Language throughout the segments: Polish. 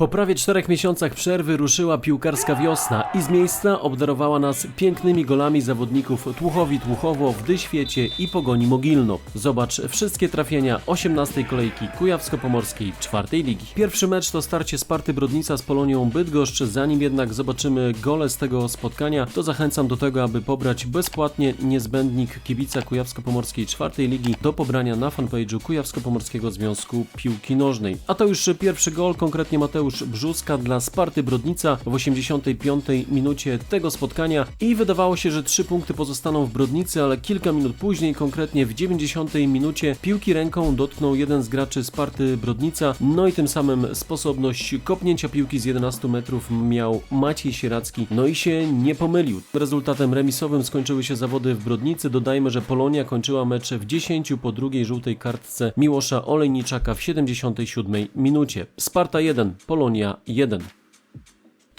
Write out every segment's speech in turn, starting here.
Po prawie czterech miesiącach przerwy ruszyła piłkarska wiosna i z miejsca obdarowała nas pięknymi golami zawodników Tłuchowi Tłuchowo, w Dyświecie i Pogoni Mogilno. Zobacz wszystkie trafienia 18 kolejki Kujawsko-Pomorskiej czwartej ligi. Pierwszy mecz to starcie Sparty Brodnica z Polonią Bydgoszcz. Zanim jednak zobaczymy gole z tego spotkania, to zachęcam do tego, aby pobrać bezpłatnie niezbędnik kibica Kujawsko-Pomorskiej czwartej ligi do pobrania na fanpage'u Kujawsko-Pomorskiego Związku Piłki Nożnej. A to już pierwszy gol, konkretnie Mateusz Brzuska dla Sparty Brodnica w 85 minucie tego spotkania i wydawało się, że trzy punkty pozostaną w Brodnicy, ale kilka minut później, konkretnie w 90 minucie, piłki ręką dotknął jeden z graczy Sparty Brodnica, no i tym samym sposobność kopnięcia piłki z 11 metrów miał Maciej Sieracki, no i się nie pomylił. Rezultatem remisowym skończyły się zawody w Brodnicy, dodajmy, że Polonia kończyła mecze w 10 po drugiej żółtej kartce Miłosza Olejniczaka w 77 minucie. Sparta 1, Polonia 1.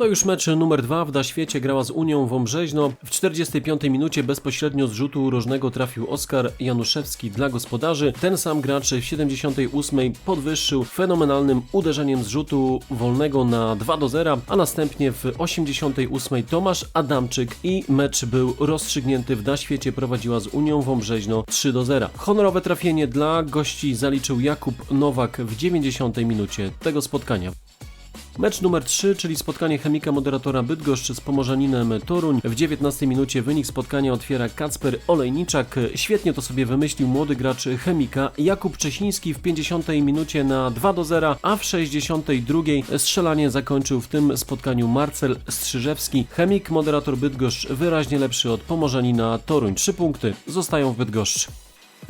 To już mecz numer 2 w Daświecie grała z Unią Wąbrzeźno. W 45 minucie bezpośrednio z rzutu rożnego trafił Oskar Januszewski dla gospodarzy. Ten sam gracz w 78 podwyższył fenomenalnym uderzeniem z rzutu wolnego na 2 do 0, a następnie w 88 Tomasz Adamczyk i mecz był rozstrzygnięty w Daświecie prowadziła z Unią Wąbrzeźno 3 do 0. Honorowe trafienie dla gości zaliczył Jakub Nowak w 90 minucie tego spotkania. Mecz numer 3, czyli spotkanie chemika moderatora Bydgoszcz z Pomorzaninem Toruń. W 19 minucie wynik spotkania otwiera Kacper Olejniczak. Świetnie to sobie wymyślił młody gracz chemika Jakub Czesiński w 50 minucie na 2 do 0, a w 62 strzelanie zakończył w tym spotkaniu Marcel Strzyżewski. Chemik moderator Bydgoszcz wyraźnie lepszy od Pomorzanina Toruń. 3 punkty zostają w Bydgoszcz.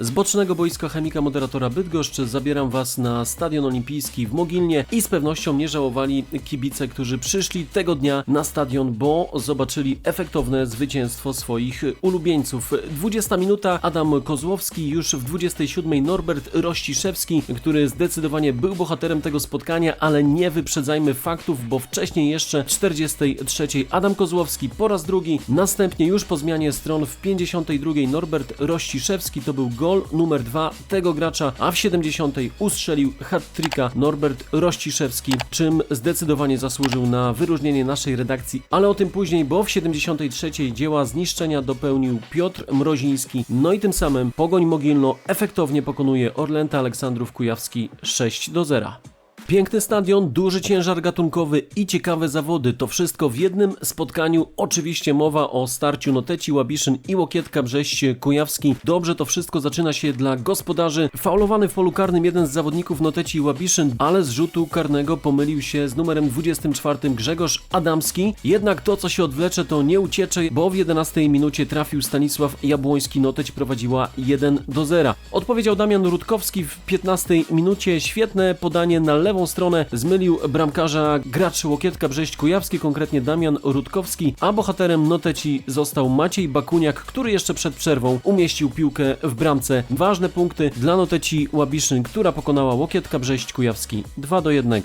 Z bocznego boiska chemika moderatora Bydgoszcz zabieram Was na Stadion Olimpijski w Mogilnie i z pewnością nie żałowali kibice, którzy przyszli tego dnia na stadion, bo zobaczyli efektowne zwycięstwo swoich ulubieńców. 20 minuta. Adam Kozłowski, już w 27 Norbert Rościszewski, który zdecydowanie był bohaterem tego spotkania, ale nie wyprzedzajmy faktów, bo wcześniej jeszcze w 43 Adam Kozłowski po raz drugi, następnie już po zmianie stron w 52 Norbert Rościszewski to był gol numer 2 tego gracza, a w 70 ustrzelił hat-tricka Norbert Rościszewski, czym zdecydowanie zasłużył na wyróżnienie naszej redakcji, ale o tym później, bo w 73 dzieła zniszczenia dopełnił Piotr Mroziński, no i tym samym Pogoń Mogilno efektownie pokonuje Orlęta Aleksandrów Kujawski 6 do 0. Piękny stadion, duży ciężar gatunkowy i ciekawe zawody. To wszystko w jednym spotkaniu. Oczywiście mowa o starciu Noteci Łabiszyn i Łokietka Brześć Kujawski. Dobrze to wszystko zaczyna się dla gospodarzy. Faulowany w polu karnym jeden z zawodników Noteci Łabiszyn, ale z rzutu karnego pomylił się z numerem 24 Grzegorz Adamski. Jednak to co się odwlecze to nie uciecze, bo w 11 minucie trafił Stanisław Jabłoński. Noteć prowadziła 1 do 0. Odpowiedział Damian Rutkowski w 15 minucie. Świetne podanie na lewą stronę zmylił bramkarza gracz Łokietka Brześć Kujawski, konkretnie Damian Rutkowski, a bohaterem Noteci został Maciej Bakuniak, który jeszcze przed przerwą umieścił piłkę w bramce. Ważne punkty dla Noteci Łabiszyn, która pokonała Łokietka Brześć Kujawski 2 do 1.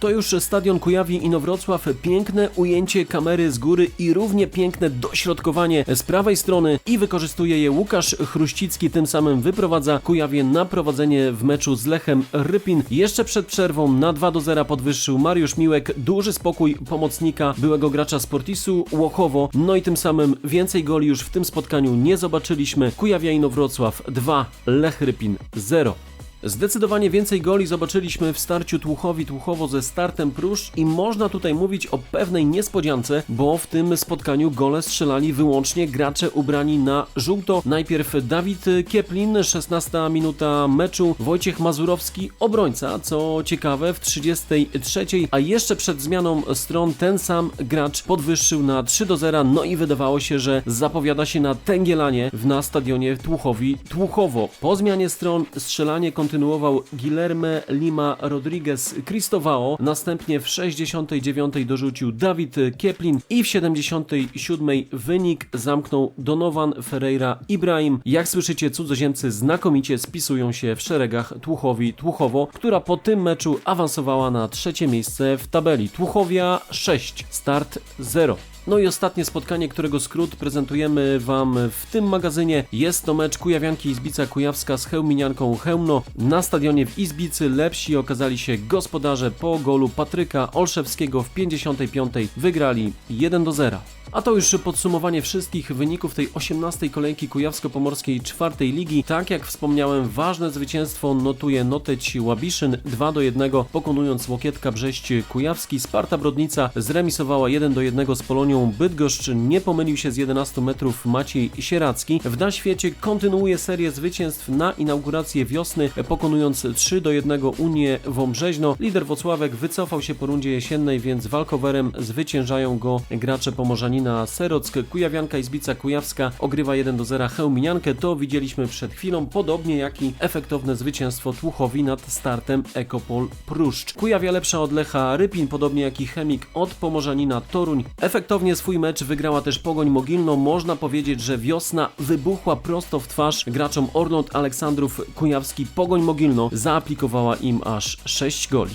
To już stadion Kujawi Inowrocław. Piękne ujęcie kamery z góry i równie piękne dośrodkowanie z prawej strony i wykorzystuje je Łukasz Chruścicki. Tym samym wyprowadza Kujawie na prowadzenie w meczu z Lechem Rypin. Jeszcze przed przerwą na 2 do 0 podwyższył Mariusz Miłek. Duży spokój pomocnika byłego gracza Sportisu Łochowo. No i tym samym więcej goli już w tym spotkaniu nie zobaczyliśmy. Kujawia Inowrocław 2, Lech Rypin 0. Zdecydowanie więcej goli zobaczyliśmy w starciu Tłuchowi Tłuchowo ze startem Prusz i można tutaj mówić o pewnej niespodziance, bo w tym spotkaniu gole strzelali wyłącznie gracze ubrani na żółto. Najpierw Dawid Kieplin, 16 minuta meczu, Wojciech Mazurowski, obrońca, co ciekawe w 33, a jeszcze przed zmianą stron ten sam gracz podwyższył na 3 do 0, no i wydawało się, że zapowiada się na tęgielanie na stadionie Tłuchowi Tłuchowo. Po zmianie stron strzelanie kontynuowało Guilherme Lima Rodriguez Cristobao, następnie w 69 dorzucił Dawid Kieplin i w 77 wynik zamknął Donovan Ferreira Ibrahim. Jak słyszycie, cudzoziemcy znakomicie spisują się w szeregach Tłuchowi Tłuchowo, która po tym meczu awansowała na trzecie miejsce w tabeli. Tłuchowia 6, start 0. No i ostatnie spotkanie, którego skrót prezentujemy Wam w tym magazynie. Jest to mecz Kujawianki Izbica Kujawska z Chełminianką Chełmno. Na stadionie w Izbicy lepsi okazali się gospodarze po golu Patryka Olszewskiego w 55. Wygrali 1 do 0. A to już podsumowanie wszystkich wyników tej 18. kolejki Kujawsko-Pomorskiej czwartej ligi. Tak jak wspomniałem, ważne zwycięstwo notuje Noteć Łabiszyn 2 do 1, pokonując Łokietka Brześć Kujawski. Sparta Brodnica zremisowała 1 do 1 z Polonią Bydgoszcz. Nie pomylił się z 11 metrów Maciej Sieracki. W Na świecie kontynuuje serię zwycięstw na inaugurację wiosny, pokonując 3 do 1 Unię Wąbrzeźno. Lider Wocławek wycofał się po rundzie jesiennej, więc walkowerem zwyciężają go gracze Pomorzanina Serock. Kujawianka Izbica Kujawska ogrywa 1 do 0 Chełminiankę. To widzieliśmy przed chwilą, podobnie jak i efektowne zwycięstwo Tłuchowi nad startem Ekopol Pruszcz. Kujawia lepsza od Lecha Rypin, podobnie jak i Chemik od Pomorzanina Toruń. Efektownie swój mecz wygrała też Pogoń Mogilno. Można powiedzieć, że wiosna wybuchła prosto w twarz graczom Orląt Aleksandrów Kujawski. Pogoń Mogilno zaaplikowała im aż 6 goli.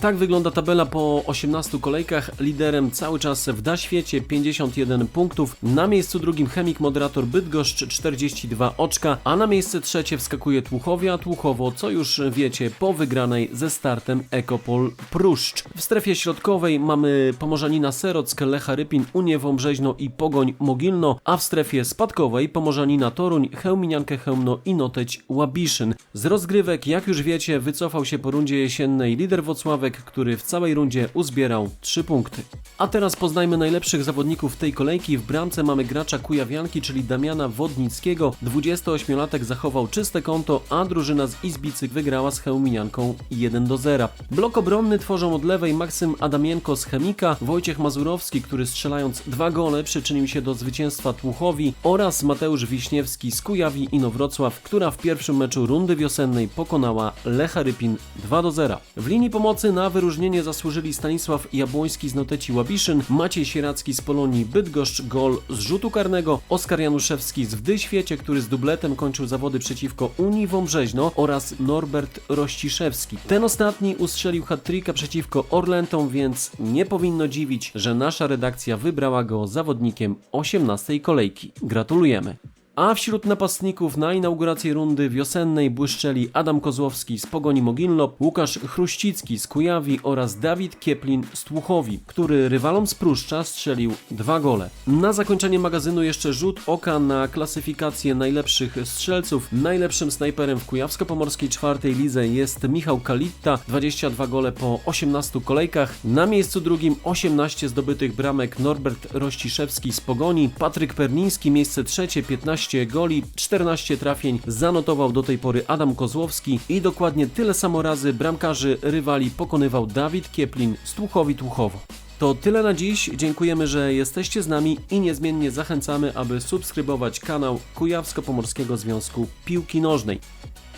Tak wygląda tabela po 18 kolejkach. Liderem cały czas w Da świecie 51 punktów. Na miejscu drugim Chemik Moderator Bydgoszcz 42 oczka, a na miejsce trzecie wskakuje Tłuchowia Tłuchowo, co już wiecie, po wygranej ze startem Ekopol Pruszcz. W strefie środkowej mamy Pomorzanina Serock, Lecha Rypin, Unię Wąbrzeźno i Pogoń Mogilno, a w strefie spadkowej Pomorzanina Toruń, Chełminiankę Chełmno i Noteć Łabiszyn. Z rozgrywek, jak już wiecie, wycofał się po rundzie jesiennej lider Wocławek, który w całej rundzie uzbierał 3 punkty. A teraz poznajmy najlepszych zawodników tej kolejki. W bramce mamy gracza Kujawianki, czyli Damiana Wodnickiego. 28-latek zachował czyste konto, a drużyna z Izbicy wygrała z Chełminianką 1 do 0. Blok obronny tworzą od lewej Maksym Adamienko z Chemika, Wojciech Mazurowski, który strzelając dwa gole przyczynił się do zwycięstwa Tłuchowi oraz Mateusz Wiśniewski z Kujawi Inowrocław, która w pierwszym meczu rundy wiosennej pokonała Lecha Rypin 2 do 0. W linii pomocy na wyróżnienie zasłużyli Stanisław Jabłoński z Noteci Łabiszyn, Maciej Sieracki z Polonii Bydgoszcz, gol z rzutu karnego, Oskar Januszewski z Wdy Świecie, który z dubletem kończył zawody przeciwko Unii Wąbrzeźno oraz Norbert Rościszewski. Ten ostatni ustrzelił hat-tricka przeciwko Orlentom, więc nie powinno dziwić, że nasza redakcja wybrała go zawodnikiem 18 kolejki. Gratulujemy! A wśród napastników na inaugurację rundy wiosennej błyszczeli Adam Kozłowski z Pogoni Mogilno, Łukasz Chruścicki z Kujawi oraz Dawid Kieplin z Tłuchowi, który rywalom z Pruszcza strzelił dwa gole. Na zakończenie magazynu jeszcze rzut oka na klasyfikację najlepszych strzelców. Najlepszym snajperem w Kujawsko-Pomorskiej czwartej lidze jest Michał Kalitta, 22 gole po 18 kolejkach. Na miejscu drugim 18 zdobytych bramek Norbert Rościszewski z Pogoni, Patryk Perniński miejsce trzecie 15 goli, 14 trafień zanotował do tej pory Adam Kozłowski i dokładnie tyle samo razy bramkarzy rywali pokonywał Dawid Kieplin z Tłuchowi Tłuchowo. To tyle na dziś. Dziękujemy, że jesteście z nami i niezmiennie zachęcamy, aby subskrybować kanał Kujawsko-Pomorskiego Związku Piłki Nożnej.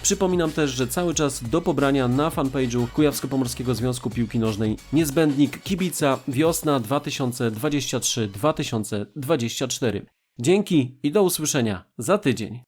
Przypominam też, że cały czas do pobrania na fanpage'u Kujawsko-Pomorskiego Związku Piłki Nożnej niezbędnik kibica wiosna 2023-2024. Dzięki i do usłyszenia za tydzień.